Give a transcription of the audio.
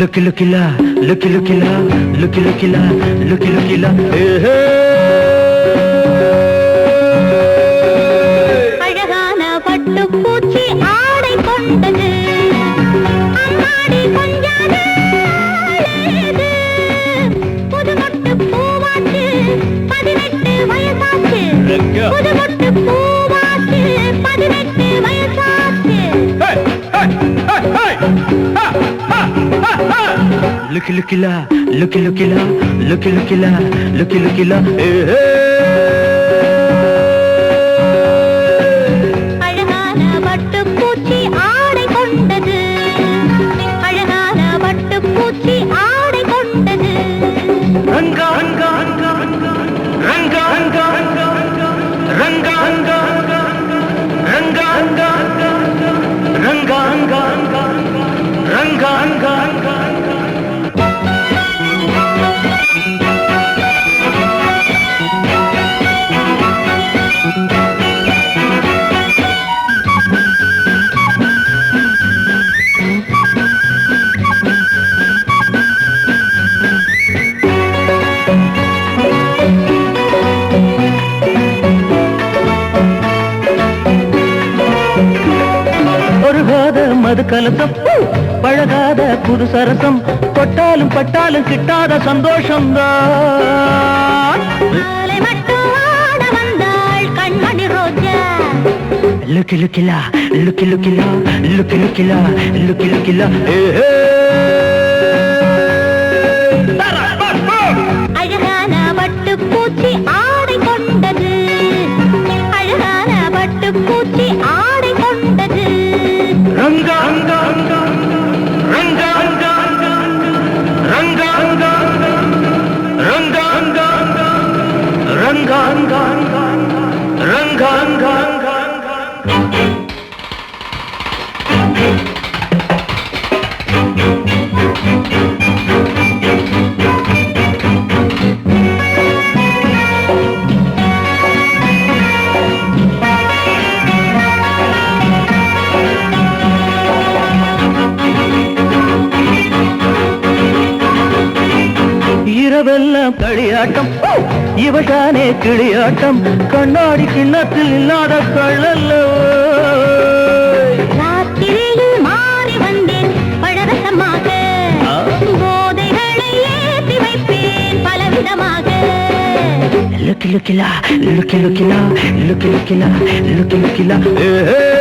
Lockie லுக்கிலா லுக்கி லுக்கிலா லுக்கி லுக்கிலா லுக்கி லுக்கிலா அழகான பட்டுப்பூச்சி ஆடை கொண்டது. பதினெட்டு வயசாச்சு. பதினெட்டு வயசாச்சு లుకి లుకిలా లుకి లుకిలా లుకి లుకిలా లుకి లుకిలా ఏ ஒருகாத மது கலசம். பழகாத புது சரசம். தொட்டாலும் பட்டாலும் கிட்டாத சந்தோஷம்தான். லுக்கி லுக்கிலா லுக்கி லுக்கிலா லுக்கி லுக்கிலா லுக்கி லுக்கிலா. அழகான பட்டுப்பூச்சி ஆடை கொண்டது. அழகான பட்டுப்பூச்சி ஆடை மற்றதெல்லாம் களியாட்டம். இவதானே கிளியாட்டம். கண்ணாடி கிண்ணத்தில் இல்லாத கள்ளல்லோ லுக்கி லுக்கிலா லுக்கி லுக்கிலா லுக்கி லுக்கிலா லுக்கி லுக்கிலா. ஏ.